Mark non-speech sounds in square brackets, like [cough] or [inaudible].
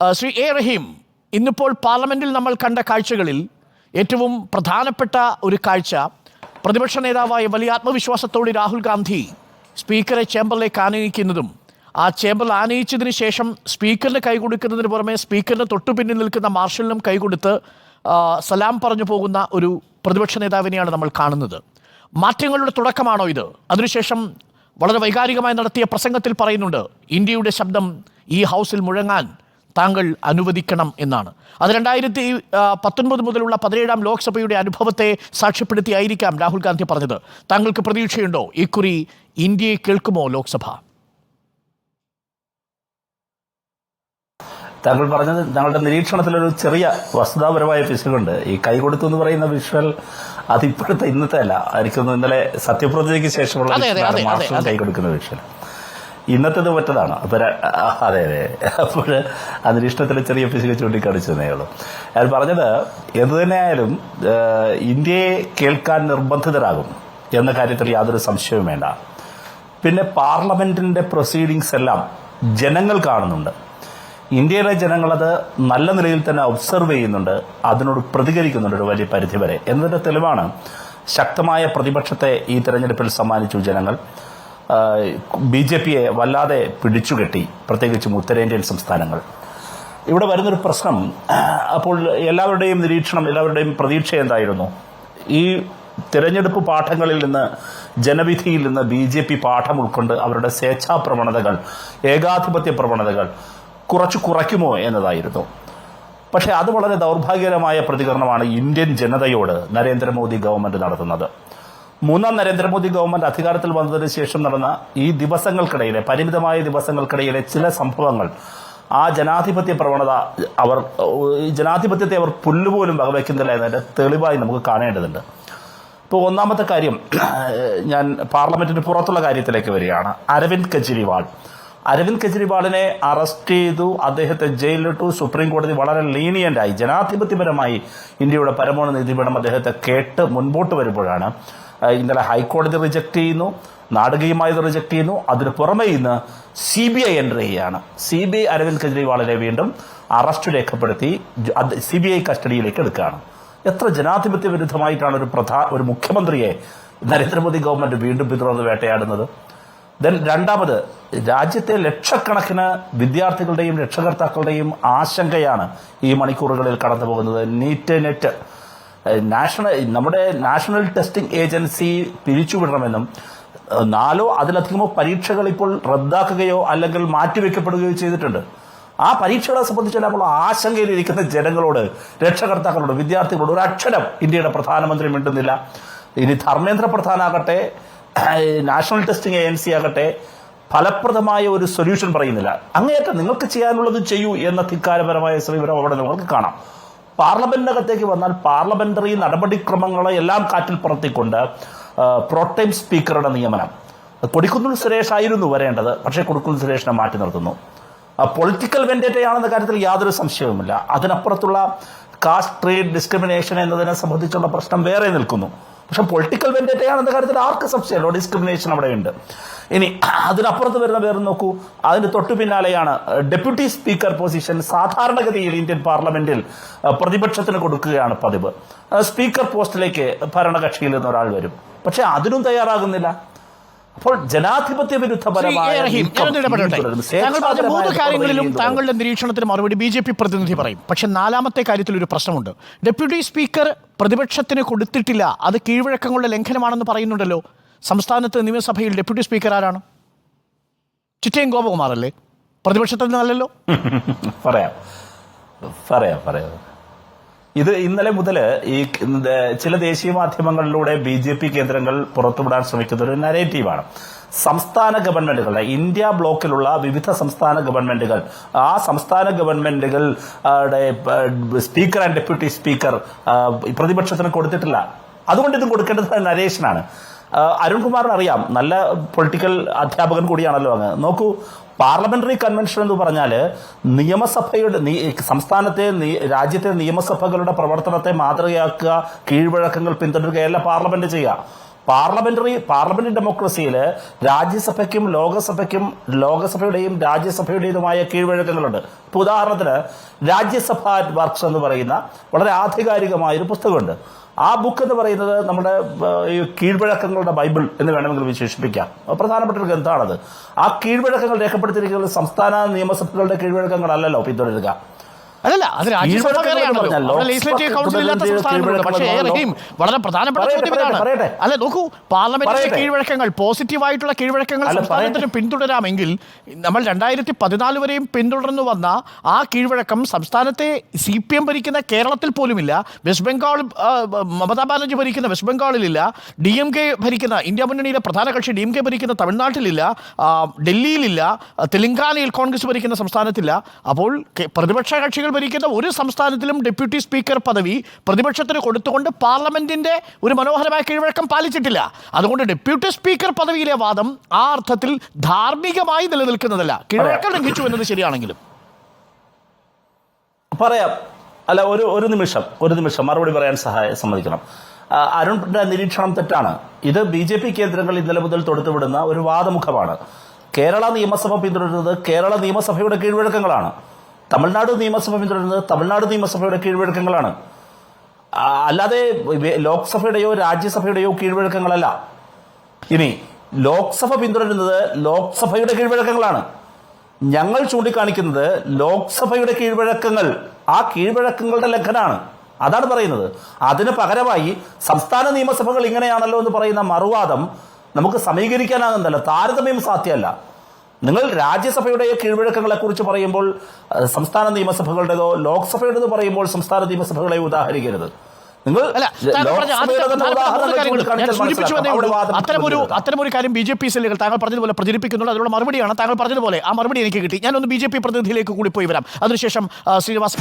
Shri A റഹീം ഇന്നിപ്പോൾ പാർലമെന്റിൽ നമ്മൾ കണ്ട കാഴ്ചകളിൽ ഏറ്റവും പ്രധാനപ്പെട്ട ഒരു കാഴ്ച പ്രതിപക്ഷ നേതാവായ വലിയ ആത്മവിശ്വാസത്തോടെ രാഹുൽ ഗാന്ധി സ്പീക്കറെ ചേംബറിലേക്ക് ആനയിക്കുന്നതും ആ ചേംബറിൽ ആനയിച്ചതിന് ശേഷം സ്പീക്കറിന് കൈ കൊടുക്കുന്നതിന് പുറമെ സ്പീക്കറിന് തൊട്ടു പിന്നിൽ നിൽക്കുന്ന മാർഷലിനും കൈകൊടുത്ത് സലാം പറഞ്ഞു പോകുന്ന ഒരു പ്രതിപക്ഷ നേതാവിനെയാണ് നമ്മൾ കാണുന്നത്. മാറ്റങ്ങളുടെ തുടക്കമാണോ ഇത്? അതിനുശേഷം വളരെ വൈകാരികമായി നടത്തിയ പ്രസംഗത്തിൽ പറയുന്നുണ്ട് ഇന്ത്യയുടെ ശബ്ദം ഈ ഹൗസിൽ മുഴങ്ങാൻ താങ്കൾ അനുവദിക്കണം എന്നാണ്. അത് രണ്ടായിരത്തി പത്തൊൻപത് മുതലുള്ള പതിനേഴാം ലോക്സഭയുടെ അനുഭവത്തെ സാക്ഷ്യപ്പെടുത്തിയായിരിക്കാം രാഹുൽ ഗാന്ധി പറഞ്ഞത്. താങ്കൾക്ക് പ്രതീക്ഷയുണ്ടോ? ഇക്കുറി ഇന്ത്യയെ കേൾക്കുമോ ലോക്സഭ? താങ്കൾ പറഞ്ഞത് താങ്കളുടെ നിരീക്ഷണത്തിലൊരു ചെറിയ വസ്തുതാപരമായ പിശകുണ്ട്. ഈ കൈ കൊടുത്തു എന്ന് പറയുന്ന വിഷ്വൽ അതിപ്പോഴത്തെ ഇന്നത്തെ അല്ല. ആയിരിക്കുന്നു ഇന്നലെ സത്യപ്രതിജ്ഞയ്ക്ക് ശേഷമുള്ള കൈ കൊടുക്കുന്ന വിഷ്വൽ. ഇന്നത്തേത് മറ്റതാണ്. അപ്പൊ അതെ അതെ. അപ്പോൾ ആ നിരീക്ഷണത്തിൽ ചെറിയ പിശക് ചൂണ്ടിക്കാണിച്ചതേ ഉള്ളൂ. ഞാൻ പറഞ്ഞത് എന്ത് തന്നെയായാലും ഇന്ത്യയെ കേൾക്കാൻ നിർബന്ധിതരാകും എന്ന കാര്യത്തിൽ യാതൊരു സംശയവും വേണ്ട. പിന്നെ പാർലമെന്റിന്റെ പ്രൊസീഡിങ്സ് എല്ലാം ജനങ്ങൾ കാണുന്നുണ്ട്. ഇന്ത്യയിലെ ജനങ്ങളത് നല്ല നിലയിൽ തന്നെ ഒബ്സർവ് ചെയ്യുന്നുണ്ട്. അതിനോട് പ്രതികരിക്കുന്നുണ്ട് ഒരു വലിയ പരിധിവരെ എന്നതിന്റെ തെളിവാണ് ശക്തമായ പ്രതിപക്ഷത്തെ ഈ തെരഞ്ഞെടുപ്പിൽ സമ്മാനിച്ചു ജനങ്ങൾ. ബി ജെ പിയെ വല്ലാതെ പിടിച്ചുകെട്ടി പ്രത്യേകിച്ചും ഉത്തരേന്ത്യൻ സംസ്ഥാനങ്ങൾ. ഇവിടെ വരുന്നൊരു പ്രശ്നം അപ്പോൾ എല്ലാവരുടെയും നിരീക്ഷണം എല്ലാവരുടെയും പ്രതീക്ഷ എന്തായിരുന്നു? ഈ തിരഞ്ഞെടുപ്പ് പാഠങ്ങളിൽ നിന്ന് ജനവിധിയിൽ നിന്ന് ബി ജെ പി പാഠം ഉൾക്കൊണ്ട് അവരുടെ സ്വേച്ഛാ പ്രവണതകൾ ഏകാധിപത്യ പ്രവണതകൾ കുറച്ച് കുറയ്ക്കുമോ എന്നതായിരുന്നു. പക്ഷേ അത് വളരെ ദൗർഭാഗ്യകരമായ പ്രതികരണമാണ് ഇന്ത്യൻ ജനതയോട് നരേന്ദ്രമോദി ഗവൺമെന്റ് നടത്തുന്നത്. മൂന്നാം നരേന്ദ്രമോദി ഗവൺമെന്റ് അധികാരത്തിൽ വന്നതിന് ശേഷം നടന്ന ഈ ദിവസങ്ങൾക്കിടയിലെ പരിമിതമായ ദിവസങ്ങൾക്കിടയിലെ ചില സംഭവങ്ങൾ ആ ജനാധിപത്യ പ്രവണത അവർ ജനാധിപത്യത്തെ അവർ പുല്ലുപോലും വകവയ്ക്കുന്നില്ല എന്നതിന്റെ തെളിവായി നമുക്ക് കാണേണ്ടതുണ്ട്. ഇപ്പോൾ ഒന്നാമത്തെ കാര്യം ഞാൻ പാർലമെന്റിന് പുറത്തുള്ള കാര്യത്തിലേക്ക് വരികയാണ്. അരവിന്ദ് കെജ്രിവാൾ. അരവിന്ദ് കെജ്രിവാളിനെ അറസ്റ്റ് ചെയ്തു. അദ്ദേഹത്തെ ജയിലിലിട്ടു. സുപ്രീം കോടതി വളരെ ലീനിയന്റായി ജനാധിപത്യപരമായി ഇന്ത്യയുടെ പരമോന്നത നീതിപീഠം അദ്ദേഹത്തെ കേട്ട് മുൻപോട്ട് വരുമ്പോഴാണ് ഇന്നലെ ഹൈക്കോടതി റിജക്ട് ചെയ്യുന്നു നാടകീയമായി ഇത് റിജക്ട് ചെയ്യുന്നു. അതിന് പുറമെ ഇന്ന് സി ബി ഐ എന്റർ ചെയ്യുകയാണ്. സി ബി ഐ അരവിന്ദ് കെജ്രിവാളിനെ വീണ്ടും അറസ്റ്റ് രേഖപ്പെടുത്തി സി ബി ഐ കസ്റ്റഡിയിലേക്ക് എടുക്കുകയാണ്. എത്ര ജനാധിപത്യ വിരുദ്ധമായിട്ടാണ് ഒരു പ്രധാ ഒരു മുഖ്യമന്ത്രിയെ നരേന്ദ്രമോദി ഗവൺമെന്റ് വീണ്ടും പിന്തുടർന്ന് വേട്ടയാടുന്നത്. ദെൻ രണ്ടാമത് രാജ്യത്തെ ലക്ഷക്കണക്കിന് വിദ്യാർത്ഥികളുടെയും രക്ഷകർത്താക്കളുടെയും ആശങ്കയാണ് ഈ മണിക്കൂറുകളിൽ കടന്നു പോകുന്നത് നീറ്റ് നെറ്റ് നാഷണൽ നമ്മുടെ നാഷണൽ ടെസ്റ്റിംഗ് ഏജൻസി പിരിച്ചുവിടണമെന്നും നാലോ അതിലധികമോ പരീക്ഷകൾ ഇപ്പോൾ റദ്ദാക്കുകയോ അല്ലെങ്കിൽ മാറ്റിവെക്കപ്പെടുകയോ ചെയ്തിട്ടുണ്ട്. ആ പരീക്ഷകളെ സംബന്ധിച്ച് നമ്മൾ ആശങ്കയിലിരിക്കുന്ന ജനങ്ങളോട് രക്ഷകർത്താക്കളോട് വിദ്യാർത്ഥികളോട് ഒരു അക്ഷരം ഇന്ത്യയുടെ പ്രധാനമന്ത്രി മിണ്ടുന്നില്ല. ഇനി ധർമ്മേന്ദ്ര പ്രധാനാകട്ടെ നാഷണൽ ടെസ്റ്റിംഗ് ഏജൻസി ആകട്ടെ ഫലപ്രദമായ ഒരു സൊല്യൂഷൻ പറയുന്നില്ല. അങ്ങേയറ്റം നിങ്ങൾക്ക് ചെയ്യാനുള്ളത് ചെയ്യൂ എന്ന ധിക്കാരപരമായ ശ്രീവരം അവിടെ നിങ്ങൾക്ക് കാണാം. പാർലമെന്റിനകത്തേക്ക് വന്നാൽ പാർലമെന്ററി നടപടിക്രമങ്ങളെ എല്ലാം കാറ്റിൽ പറത്തിക്കൊണ്ട് പ്രോട്ടൈം സ്പീക്കറുടെ നിയമനം. കൊടിക്കുന്നിൽ സുരേഷ് ആയിരുന്നു വരേണ്ടത് പക്ഷേ കൊടിക്കുന്നിൽ സുരേഷിനെ മാറ്റി നിർത്തുന്നു. പൊളിറ്റിക്കൽ വെൻഡേറ്റയാണെന്ന കാര്യത്തിൽ യാതൊരു സംശയവുമില്ല. അതിനപ്പുറത്തുള്ള കാസ്റ്റ് ട്രേഡ് ഡിസ്ക്രിമിനേഷൻ എന്നതിനെ സംബന്ധിച്ചുള്ള പ്രശ്നം വേറെ നിൽക്കുന്നു. പക്ഷെ പൊളിറ്റിക്കൽ വെൻഡേറ്റയാണെന്ന കാര്യത്തിൽ ആർക്ക് സംശയമല്ലോ. ഡിസ്ക്രിമിനേഷൻ അവിടെ ഉണ്ട്. ഇനി അതിനപ്പുറത്ത് വരുന്ന പേര് നോക്കൂ. അതിന് തൊട്ടു പിന്നാലെയാണ് ഡെപ്യൂട്ടി സ്പീക്കർ പൊസിഷൻ സാധാരണഗതിയിൽ ഇന്ത്യൻ പാർലമെന്റിൽ പ്രതിപക്ഷത്തിന് കൊടുക്കുകയാണ് പതിവ്. സ്പീക്കർ പോസ്റ്റിലേക്ക് ഭരണകക്ഷിയിൽ നിന്ന് ഒരാൾ വരും. പക്ഷെ അതിനും തയ്യാറാകുന്നില്ല. അപ്പോൾ ജനാധിപത്യ വിരുദ്ധ വിരുദ്ധപരമായ മൂന്ന് കാര്യങ്ങളിലും താങ്കളുടെ നിരീക്ഷണത്തിന് മറുപടി ബി ജെ പി പ്രതിനിധി പറയും. പക്ഷെ നാലാമത്തെ കാര്യത്തിൽ ഒരു പ്രശ്നമുണ്ട്. ഡെപ്യൂട്ടി സ്പീക്കർ പ്രതിപക്ഷത്തിന് കൊടുത്തിട്ടില്ല. അത് കീഴ്വഴക്കങ്ങളുടെ ലംഘനമാണെന്ന് പറയുന്നുണ്ടല്ലോ. സംസ്ഥാനത്ത് നിയമസഭയിൽ ഡെപ്യൂട്ടി സ്പീക്കർ ആരാണ്? ചിറ്റയും ഗോപകുമാർ അല്ലേ പ്രതിപക്ഷത്തിൽ നിന്നല്ലല്ലോ? [laughs] പറയാം. പറയാം പറയാം. ഇത് ഇന്നലെ മുതൽ ഈ ചില ദേശീയ മാധ്യമങ്ങളിലൂടെ ബി ജെ പി കേന്ദ്രങ്ങൾ പുറത്തുവിടാൻ ശ്രമിക്കുന്ന ഒരു നരേറ്റീവാണ് സംസ്ഥാന ഗവൺമെന്റുകളുടെ ഇന്ത്യ ബ്ലോക്കിലുള്ള വിവിധ സംസ്ഥാന ഗവൺമെന്റുകൾ ആ സംസ്ഥാന ഗവൺമെന്റുകൾ സ്പീക്കർ ആൻഡ് ഡെപ്യൂട്ടി സ്പീക്കർ പ്രതിപക്ഷത്തിന് കൊടുത്തിട്ടില്ല. അതുകൊണ്ട് ഇതും കൊടുക്കേണ്ടത് നരേഷനാണ് അരുൺകുമാറിനറിയാം നല്ല പൊളിറ്റിക്കൽ അധ്യാപകൻ കൂടിയാണല്ലോ അങ്ങ്. നോക്കൂ പാർലമെന്ററി കൺവെൻഷൻ എന്ന് പറഞ്ഞാൽ നിയമസഭയുടെ സംസ്ഥാനത്തെ രാജ്യത്തെ നിയമസഭകളുടെ പ്രവർത്തനത്തെ മാതൃകയാക്കുക കീഴ്വഴക്കങ്ങൾ പിന്തുടരുകയല്ല പാർലമെന്റ് ചെയ്യുക പാർലമെന്ററി പാർലമെന്ററി ഡെമോക്രസിയിൽ രാജ്യസഭയ്ക്കും ലോകസഭയ്ക്കും ലോകസഭയുടെയും രാജ്യസഭയുടേതുമായ കീഴ്വഴക്കങ്ങളുണ്ട്. ഇപ്പൊ ഉദാഹരണത്തിന് രാജ്യസഭ വർക്ക്സ് എന്ന് പറയുന്ന വളരെ ആധികാരികമായ ഒരു പുസ്തകമുണ്ട്. ആ ബുക്ക് എന്ന് പറയുന്നത് നമ്മുടെ കീഴ്വഴക്കങ്ങളുടെ ബൈബിൾ എന്ന് വേണമെങ്കിൽ വിശേഷിപ്പിക്കാം. പ്രധാനപ്പെട്ട ഒരു ഗ്രന്ഥമാണത് ആ കീഴ്വഴക്കങ്ങൾ രേഖപ്പെടുത്തിയിരിക്കുന്നത് സംസ്ഥാന നിയമസഭകളുടെ കീഴ്വഴക്കങ്ങളല്ലല്ലോ. പിന്തുടരുക അല്ലല്ല അത് രാജ്യസഭ വേറെയാണല്ലോ. ലെജിസ്ലേറ്റീവ് കൗൺസിൽ ഇല്ലാത്ത സംസ്ഥാനങ്ങളുണ്ട് പക്ഷേ റഹീം വളരെ പ്രധാനപ്പെട്ട ചോദ്യം ഇതാണ്. അല്ല നോക്കൂ പാർലമെന്റിലെ കീഴ്വഴക്കങ്ങൾ പോസിറ്റീവായിട്ടുള്ള കീഴ്വഴക്കങ്ങൾ സംസ്ഥാനത്തിന് പിന്തുടരാമെങ്കിൽ നമ്മൾ രണ്ടായിരത്തി പതിനാല് വരെയും പിന്തുടർന്നു വന്ന ആ കീഴ്വഴക്കം സംസ്ഥാനത്തെ സി പി എം ഭരിക്കുന്ന കേരളത്തിൽ പോലുമില്ല. വെസ്റ്റ് ബംഗാൾ മമതാ ബാനർജി ഭരിക്കുന്ന വെസ്റ്റ് ബംഗാളിലില്ല ഡി എം കെ ഭരിക്കുന്ന ഇന്ത്യ മുന്നണിയിലെ പ്രധാന കക്ഷി ഡി എം കെ ഭരിക്കുന്ന തമിഴ്നാട്ടിലില്ല. ഡൽഹിയിലില്ല. തെലങ്കാനയിൽ കോൺഗ്രസ് ഭരിക്കുന്ന സംസ്ഥാനത്തില്ല. അപ്പോൾ പ്രതിപക്ഷ കക്ഷികൾ ഭരിക്കുന്ന ഒരു സംസ്ഥാനത്തിലും ഡെപ്യൂട്ടി സ്പീക്കർ പദവി പ്രതിപക്ഷത്തിന് കൊടുത്തുകൊണ്ട് പാർലമെന്റിന്റെ ഒരു മനോഹരമായ കീഴ്വഴക്കം പാലിച്ചിട്ടില്ല. അതുകൊണ്ട് ഡെപ്യൂട്ടി സ്പീക്കർ പദവിയിലെ വാദം ആ അർത്ഥത്തിൽ ധാർമ്മികമായി നിലനിൽക്കുന്നതല്ല. കീഴ്വഴക്കം ലംഘിച്ചു എന്നത് ശരിയാണെങ്കിലും. പറയാം. അല്ല ഒരു ഒരു നിമിഷം ഒരു നിമിഷം. മറുപടി പറയാൻ സഹായം സമ്മതിക്കണം. അരുണിന്റെ നിരീക്ഷണം തെറ്റാണ്. ഇത് ബി ജെ പി കേന്ദ്രങ്ങൾ ഇന്നലെ മുതൽ തൊടുത്തുവിടുന്ന ഒരു വാദമുഖമാണ്. കേരള നിയമസഭ പിന്തുടരുന്നത് കേരള നിയമസഭയുടെ കീഴ്വഴക്കങ്ങളാണ്. തമിഴ്നാട് നിയമസഭ പിന്തുടരുന്നത് തമിഴ്നാട് നിയമസഭയുടെ കീഴ്വഴക്കങ്ങളാണ്. അല്ലാതെ ലോക്സഭയുടെയോ രാജ്യസഭയുടെയോ കീഴ്വഴക്കങ്ങളല്ല. ഇനി ലോക്സഭ പിന്തുടരുന്നത് ലോക്സഭയുടെ കീഴ്വഴക്കങ്ങളാണ്. ഞങ്ങൾ ചൂണ്ടിക്കാണിക്കുന്നത് ലോക്സഭയുടെ കീഴ്വഴക്കങ്ങൾ ആ കീഴ്വഴക്കങ്ങളുടെ ലംഘനാണ് അതാണ് പറയുന്നത്. അതിന് പകരമായി സംസ്ഥാന നിയമസഭകൾ ഇങ്ങനെയാണല്ലോ എന്ന് പറയുന്ന മറുവാദം നമുക്ക് സമീകരിക്കാനാകുന്നതല്ല താരതമ്യം സാധ്യമല്ല. നിങ്ങൾ രാജ്യസഭയുടെ കീഴ്വഴക്കങ്ങളെ കുറിച്ച് പറയുമ്പോൾ സംസ്ഥാന നിയമസഭകളുടേതോ ലോക്സഭയുടേതോ പറയുമ്പോൾ സംസ്ഥാന നിയമസഭകളെ ഉദാഹരിക്കരുത്. നിങ്ങൾ അത്തരമൊരു. അത്തരമൊരു കാര്യം ബി ജെ പി സെല്ലുകൾ താങ്കൾ പറഞ്ഞതുപോലെ പ്രചരിപ്പിക്കുന്നുണ്ട്. അതിനുള്ള മറുപടിയാണ് താങ്കൾ പറഞ്ഞതുപോലെ. ആ മറുപടി എനിക്ക് കിട്ടി. ഞാനൊന്ന് ബി ജെ പി പ്രതിനിധിയിലേക്ക് കൂടി പോയി വരാം. അതിനുശേഷം ശ്രീനിവാസ്